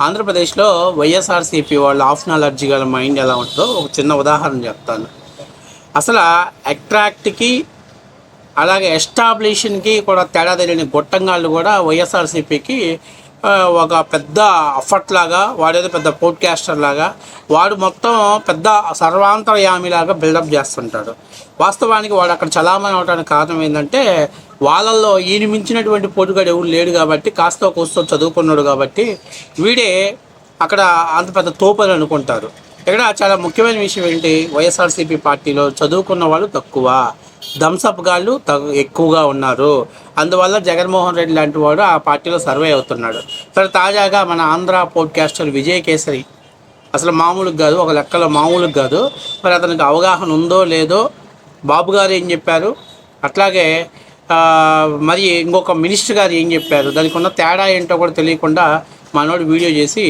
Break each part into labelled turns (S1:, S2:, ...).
S1: ఆంధ్రప్రదేశ్లో వైఎస్ఆర్సీపీ వాళ్ళు of knowledge గల మైండ్ ఎలా ఉంటుందో ఒక చిన్న ఉదాహరణ చెప్తాను. అసలు అట్రాక్ట్కి అలాగే ఎస్టాబ్లిషన్కి కూడా తేడా తెలియని గొట్టంగాళ్ళు కూడా వైఎస్ఆర్సీపీకి ఒక పెద్ద అఫర్ట్ లాగా వాడేదో పెద్ద పోడ్కాస్టర్ లాగా వాడు మొత్తం పెద్ద సర్వాంతరయామిలాగా బిల్డప్ చేస్తుంటాడు. వాస్తవానికి వాడు అక్కడ చలామణి అవడానికి కారణం ఏంటంటే వాళ్ళల్లో ఈయన మించినటువంటి పోటుగాడు ఎవరు లేడు కాబట్టి కాస్త కూస్తో చదువుకున్నాడు కాబట్టి వీడే అక్కడ అంత పెద్ద తోపని అనుకుంటారు. ఇక్కడ చాలా ముఖ్యమైన విషయం ఏంటి? వైఎస్ఆర్సీపీ పార్టీలో చదువుకున్న వాళ్ళు తక్కువ. థమ్సప్ గాళ్ళు ఎక్కువగా ఉన్నారు. అందువల్ల జగన్మోహన్ రెడ్డి లాంటి వాడు ఆ పార్టీలో సర్వే అవుతున్నాడు. సరే తాజాగా మన ఆంధ్ర పోడ్కాస్టర్ విజయ్ కేసరి అసలు మామూలుగా కాదు ఒక లెక్కలో మామూలుగా కాదు. మరి అతనికి అవగాహన ఉందో లేదో బాబు గారు ఏం చెప్పారు? అట్లాగే మరి ఇంకొక మినిస్టర్ గారు ఏం చెప్పారు? దానికి ఉన్న తేడా ఏంటో కూడా తెలియకుండా మనోడు వీడియో చేసి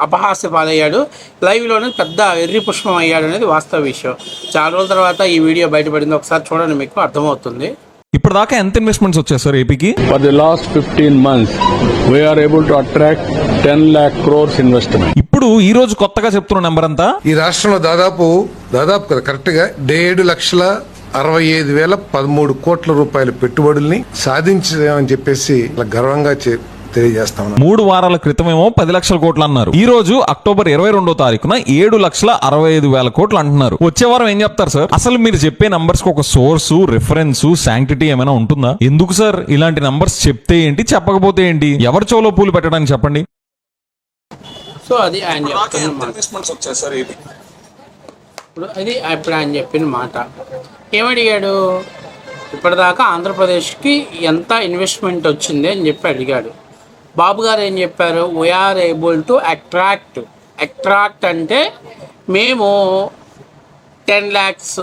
S1: అపహాస్య పాలయ్యాడు. లైవ్లోనే పెద్ద ఎర్రి పుష్పం అయ్యాడు అనేది వాస్తవ విషయం. చాలా రోజుల తర్వాత ఈ వీడియో బయటపడింది. ఒకసారి చూడండి మీకు అర్థమవుతుంది.
S2: ఇప్పటిదాకా ఎంత ఇన్వెస్ట్మెంట్స్ వచ్చాయి సార్ ఏపీకి?
S3: For the last 15 months, we are able to attract 10 lakh crores investment.
S2: ఇప్పుడు ఈ రోజు కొత్తగా చెప్తున్న నెంబర్ అంతా?
S4: ఈ రాష్ట్రంలో దాదాపు దాదాపు కదా కరెక్ట్గా ఏడు లక్షల అరవై ఐదు వేల పదమూడు కోట్ల రూపాయల పెట్టుబడుల్ని సాధించామని చెప్పేసి ఇలా గర్వంగా చె- తెలియజేస్తా
S2: మూడు వారాల క్రితమేమో పది లక్షల కోట్లు అన్నారు. ఈ రోజు అక్టోబర్ ఇరవై రెండో తారీఖున ఏడు లక్షల అరవై ఐదు వేల కోట్లు అంటున్నారు. వచ్చే వారం ఏం చెప్తారు సార్? అసలు మీరు చెప్పే నంబర్స్కి ఒక సోర్స్ రిఫరెన్స్ శాంక్టిటీ ఏమైనా ఉంటుందా? ఎందుకు సార్? ఇలాంటి నంబర్స్ చెప్తే ఏంటి చెప్పకపోతే ఏంటి? ఎవరి చెవులో పూలు పెట్టడానికి చెప్పండి.
S1: సో అది ఆయన ఇప్పుడు అది ఇప్పుడు ఆయన చెప్పిన మాట. ఏమడిగాడు? ఇప్పటిదాకా ఆంధ్రప్రదేశ్కి ఎంత ఇన్వెస్ట్మెంట్ వచ్చింది అని చెప్పి అడిగాడు. బాబు గారు ఏం చెప్పారు? We are able to attract attract అంటే మేము టెన్ ల్యాక్స్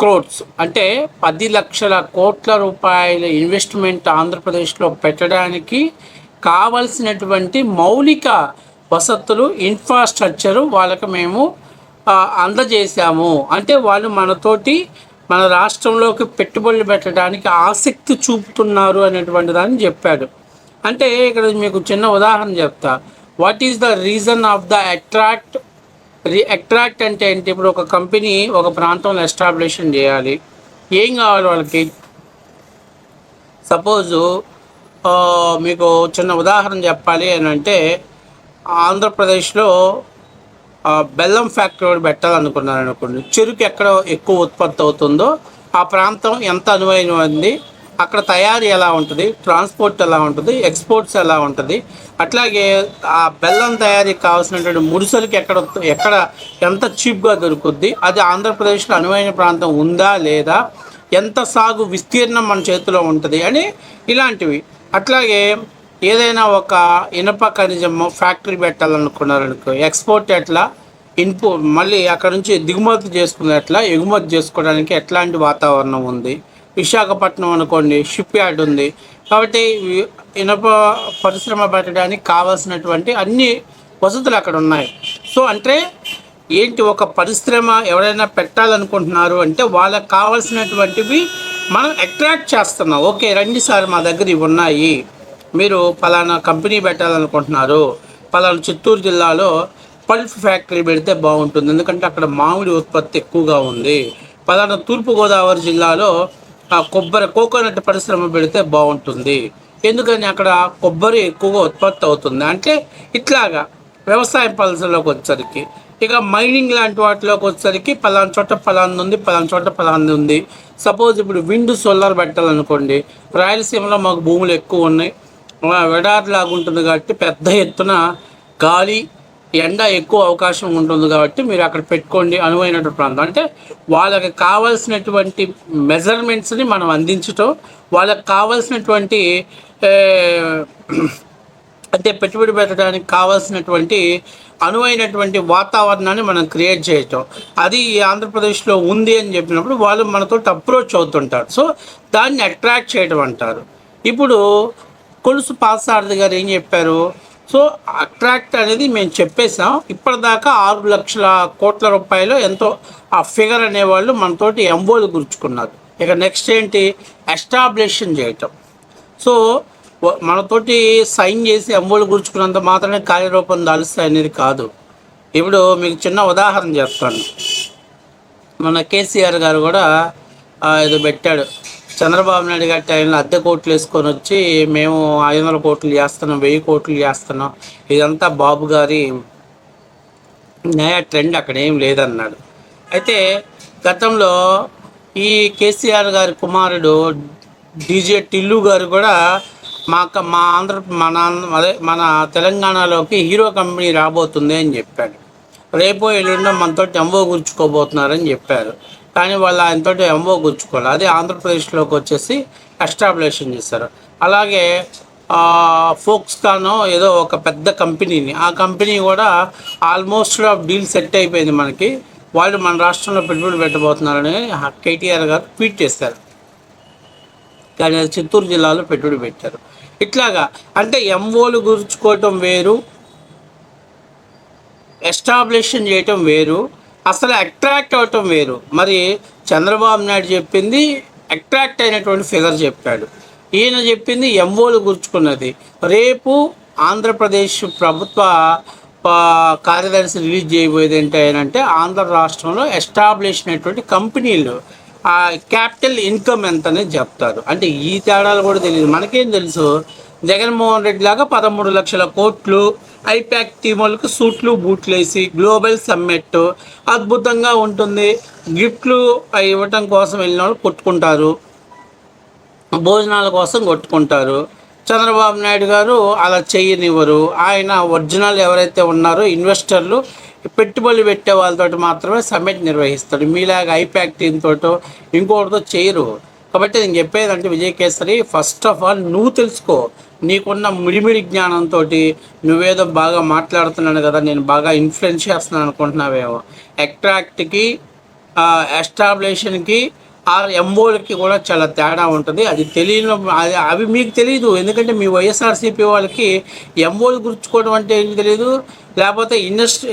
S1: క్రోడ్స్ అంటే పది లక్షల కోట్ల రూపాయల ఇన్వెస్ట్మెంట్ ఆంధ్రప్రదేశ్లో పెట్టడానికి కావలసినటువంటి మౌలిక వసతులు ఇన్ఫ్రాస్ట్రక్చరు వాళ్ళకి మేము అందజేశాము. అంటే వాళ్ళు మనతోటి మన రాష్ట్రంలోకి పెట్టుబడులు పెట్టడానికి ఆసక్తి చూపుతున్నారు అనేటువంటి దాన్ని చెప్పాడు. అంటే ఇక్కడ మీకు చిన్న ఉదాహరణ చెప్తా. What is the reason of the attract రి అట్రాక్ట్ అంటే ఏంటి? ఇప్పుడు ఒక కంపెనీ ఒక ప్రాంతంలో ఎస్టాబ్లిషన్ చేయాలి. ఏం కావాలి వాళ్ళకి? సపోజు మీకు చిన్న ఉదాహరణ చెప్పాలి అని అంటే ఆంధ్రప్రదేశ్లో బెల్లం ఫ్యాక్టరీ ఒకటి పెట్టాలనుకున్నారు అనుకోండి. చెరుకు ఎక్కడ ఎక్కువ ఉత్పత్తి అవుతుందో ఆ ప్రాంతం ఎంత అనువైనది అక్కడ తయారీ ఎలా ఉంటుంది ట్రాన్స్పోర్ట్ ఎలా ఉంటుంది ఎక్స్పోర్ట్స్ ఎలా ఉంటుంది అట్లాగే ఆ బెల్లం తయారీకి కావాల్సినటువంటి ముడిసరికి ఎక్కడ ఎక్కడ ఎంత చీప్గా దొరుకుద్ది అది ఆంధ్రప్రదేశ్లో అనువైన ప్రాంతం ఉందా లేదా ఎంత సాగు విస్తీర్ణం మన చేతిలో ఉంటుంది అని ఇలాంటివి. అట్లాగే ఏదైనా ఒక ఇనప ఖనిజం ఫ్యాక్టరీ పెట్టాలనుకున్నారనుకో ఎక్స్పోర్ట్ ఎట్లా ఇన్పు మళ్ళీ అక్కడ నుంచి దిగుమతి చేసుకునే ఎట్లా ఎగుమతి చేసుకోవడానికి ఎట్లాంటి వాతావరణం ఉంది విశాఖపట్నం అనుకోండి షిప్ యార్డ్ ఉంది. కాబట్టి ఇనప పరిశ్రమ పెట్టడానికి కావాల్సినటువంటి అన్ని వసతులు అక్కడ ఉన్నాయి. సో అంటే ఏంటి ఒక పరిశ్రమ ఎవరైనా పెట్టాలనుకుంటున్నారు అంటే వాళ్ళకి కావాల్సినటువంటివి మనం అట్రాక్ట్ చేస్తున్నాం. ఓకే రండి సార్ మా దగ్గర ఇవి ఉన్నాయి. మీరు పలానా కంపెనీ పెట్టాలనుకుంటున్నారు పలానా చిత్తూరు జిల్లాలో పల్ప్ ఫ్యాక్టరీ పెడితే బాగుంటుంది. ఎందుకంటే అక్కడ మామిడి ఉత్పత్తి ఎక్కువగా ఉంది. పలానా తూర్పుగోదావరి జిల్లాలో ఆ కొబ్బరి కోకోనట్ పరిశ్రమ పెడితే బాగుంటుంది. ఎందుకని అక్కడ కొబ్బరి ఎక్కువగా ఉత్పత్తి అవుతుంది? అంటే ఇట్లాగా వ్యవసాయ పరిశ్రమలోకి వచ్చేసరికి ఇక మైనింగ్ లాంటి వాటిలోకి వచ్చేసరికి పలానా చోట పలాంది ఉంది పలానా చోట పలాంది ఉంది. సపోజ్ ఇప్పుడు విండ్ సోలార్ పెట్టాలనుకోండి రాయలసీమలో మాకు భూములు ఎక్కువ ఉన్నాయి. ఉంటుంది కాబట్టి పెద్ద ఎత్తున గాలి ఎండ ఎక్కువ అవకాశం ఉంటుంది కాబట్టి మీరు అక్కడ పెట్టుకోండి అనువైనటువంటి ప్రాంతం. అంటే వాళ్ళకి కావాల్సినటువంటి మెజర్మెంట్స్ని మనం అందించటం వాళ్ళకి కావాల్సినటువంటి అంటే పెట్టుబడి పెట్టడానికి కావాల్సినటువంటి అనువైనటువంటి వాతావరణాన్ని మనం క్రియేట్ చేయటం. అది ఈ ఆంధ్రప్రదేశ్లో ఉంది అని చెప్పినప్పుడు వాళ్ళు మనతో అప్రోచ్ అవుతుంటారు. సో దాన్ని అట్రాక్ట్ చేయడం అంటారు. ఇప్పుడు కొలుసు పాసారథి గారు ఏం చెప్పారు? సో అట్రాక్ట్ అనేది మేము చెప్పేసాం ఇప్పటిదాకా ఆరు లక్షల కోట్ల రూపాయలు ఎంతో ఆ ఫిగర్ అనేవాళ్ళు మనతోటి ఎంబోలు గుర్చుకున్నారు. ఇక నెక్స్ట్ ఏంటి? ఎస్టాబ్లిషన్ చేయటం. సో మనతోటి సైన్ చేసి ఎంబోలు గుర్చుకున్నంత మాత్రమే కార్యరూపం దాలుస్తాయి అనేది కాదు. ఇప్పుడు మీకు చిన్న ఉదాహరణ చెప్తాను మన కేసీఆర్ గారు కూడా ఇది పెట్టాడు. చంద్రబాబు నాయుడు గారి టైంలో అద్దె కోట్లు వేసుకొని వచ్చి మేము ఐదు వందల కోట్లు చేస్తున్నాం వెయ్యి కోట్లు చేస్తున్నాం. ఇదంతా బాబు గారి న్యాయ ట్రెండ్ అక్కడ ఏం లేదన్నాడు. అయితే గతంలో ఈ కేసీఆర్ గారి కుమారుడు డీజే టిల్లు గారు కూడా మా మా ఆంధ్ర మన అదే మన తెలంగాణలోకి హీరో కంపెనీ రాబోతుంది అని చెప్పాడు. రేపో ఎల్లుండో మనతో టెంబో గుర్చుకోబోతున్నారని చెప్పారు. కానీ వాళ్ళు ఆయనతో ఎంఓ గుర్చుకోవాలి అదే ఆంధ్రప్రదేశ్లోకి వచ్చేసి ఎస్టాబ్లిషన్ చేశారు. అలాగే ఫోక్స్కానో ఏదో ఒక పెద్ద కంపెనీని ఆ కంపెనీ కూడా ఆల్మోస్ట్ డీల్ సెట్ అయిపోయింది మనకి. వాళ్ళు మన రాష్ట్రంలో పెట్టుబడి పెట్టబోతున్నారని కేటీఆర్ గారు ట్వీట్ చేశారు. కానీ అది చిత్తూరు జిల్లాలో పెట్టుబడి పెట్టారు. ఇట్లాగా అంటే ఎంఓలు గుర్చుకోవటం వేరు ఎస్టాబ్లిషన్ చేయటం వేరు అసలు అట్రాక్ట్ అవటం వేరు. మరి చంద్రబాబు నాయుడు చెప్పింది అట్రాక్ట్ అయినటువంటి ఫిగర్ చెప్పాడు ఈయన చెప్పింది ఎంఓలు గుర్చుకున్నది. రేపు ఆంధ్రప్రదేశ్ ప్రభుత్వ కార్యదర్శి రిలీజ్ చేయబోయేది ఏంటంటే ఆంధ్ర రాష్ట్రంలో ఎస్టాబ్లిష్ అయినటువంటి కంపెనీలు. ఆ క్యాపిటల్ ఇన్కమ్ ఎంత అనేది చెప్తారు. అంటే ఈ తేడాలు కూడా తెలియదు. మనకేం తెలుసు? జగన్మోహన్ రెడ్డి లాగా పదమూడు లక్షల కోట్లు ఐపాక్ టీములకు సూట్లు బూట్లు వేసి గ్లోబల్ సమ్మిట్ అద్భుతంగా ఉంటుంది. గిఫ్ట్లు అవి ఇవ్వటం కోసం వెళ్ళిన వాళ్ళు కొట్టుకుంటారు. భోజనాల కోసం కొట్టుకుంటారు. చంద్రబాబు నాయుడు గారు అలా చేయనివ్వరు. ఆయన ఒరిజినల్ ఎవరైతే ఉన్నారో ఇన్వెస్టర్లు పెట్టుబడులు పెట్టే వాళ్ళతో మాత్రమే సమ్మిట్ నిర్వహిస్తాడు. మీలాగా ఐపాక్ టీంతో తోటో ఇంకోటితో చేయరు. కాబట్టి నేను చెప్పేదంటే Vijay Kesari first of all నువ్వు తెలుసుకో. నీకున్న మిడిమిడి జ్ఞానంతో నువ్వేదో బాగా మాట్లాడుతున్నాను కదా నేను బాగా ఇన్ఫ్లుయెన్స్ చేస్తున్నాను అనుకుంటున్నావేమో. అట్రాక్ట్కి ఎస్టాబ్లిషన్కి ఆర్ ఎంఓలకి కూడా చాలా తేడా ఉంటుంది. అది తెలియని అది అవి మీకు తెలియదు ఎందుకంటే మీ వైఎస్ఆర్సీపీ వాళ్ళకి ఎంఓలు గుర్చుకోవడం అంటే ఏంటి తెలియదు లేకపోతే ఇండస్ట్రీ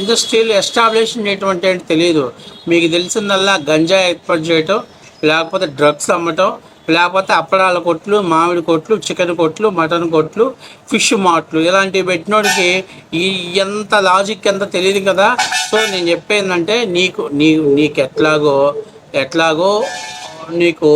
S1: ఇండస్ట్రీలు ఎస్టాబ్లిష్ చేయటం అంటే ఏంటి తెలియదు మీకు తెలిసిందల్లా గంజా ఏర్పాటు చేయటం లేకపోతే డ్రగ్స్ అమ్మటం లేకపోతే అప్పడాల కొట్లు మామిడి కొట్లు చికెన్ కొట్లు మటన్ కొట్లు ఫిష్ మాట్లు ఇలాంటివి పెట్టినోడికి ఈ ఎంత లాజిక్ ఎంత తెలియదు కదా. సో నేను చెప్పేందంటే నీకు నీ నీకు ఎట్లాగో ఎట్లాగో నీకు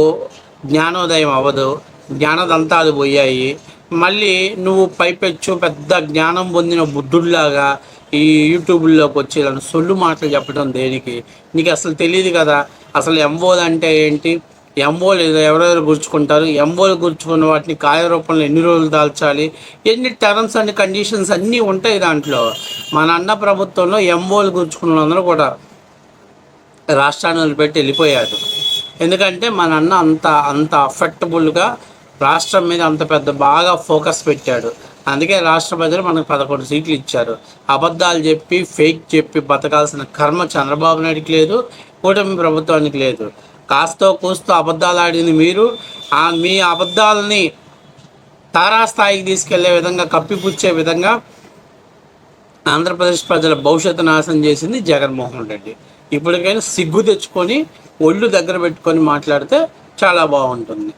S1: జ్ఞానోదయం అవ్వదు. జ్ఞానదంతాలు పోయాయి. మళ్ళీ నువ్వు పైపెచ్చు పెద్ద జ్ఞానం పొందిన బుద్ధుడిలాగా ఈ యూట్యూబ్లోకి వచ్చి ఇలాంటి సొల్లు మాటలు చెప్పడం దేనికి? నీకు అసలు తెలియదు కదా. అసలు ఎంఓలు అంటే ఏంటి? ఎంఓ లేదా ఎవరెవరు గుర్చుకుంటారు? ఎంఓలు గుర్చుకున్న వాటిని కార్యరూపంలో ఎన్ని రోజులు దాల్చాలి? ఎన్ని టర్మ్స్ అండ్ కండిషన్స్ అన్నీ ఉంటాయి దాంట్లో. మన అన్న ప్రభుత్వంలో ఎంఓలు గుర్చుకున్న వాళ్ళందరూ కూడా రాష్ట్రాన్ని వదిలిపెట్టి వెళ్ళిపోయాడు ఎందుకంటే మన అన్న అంత అంత అఫెక్టబుల్గా రాష్ట్రం మీద అంత పెద్ద బాగా ఫోకస్ పెట్టాడు. అందుకే రాష్ట్ర ప్రజలు మనకు పదకొండు సీట్లు ఇచ్చారు. అబద్ధాలు చెప్పి ఫేక్ చెప్పి బతకాల్సిన కర్మ చంద్రబాబు నాయుడికి లేదు కూటమి ప్రభుత్వానికి లేదు. కాస్తో కూస్తో అబద్ధాలు ఆడింది మీరు. ఆ మీ అబద్ధాలని తారాస్థాయికి తీసుకెళ్ళే విధంగా కప్పిపుచ్చే విధంగా ఆంధ్రప్రదేశ్ ప్రజల భవిష్యత్తు నాశనం చేసింది జగన్మోహన్ రెడ్డి. ఇప్పటికైనా సిగ్గు తెచ్చుకొని ఒళ్ళు దగ్గర పెట్టుకొని మాట్లాడితే చాలా బాగుంటుంది.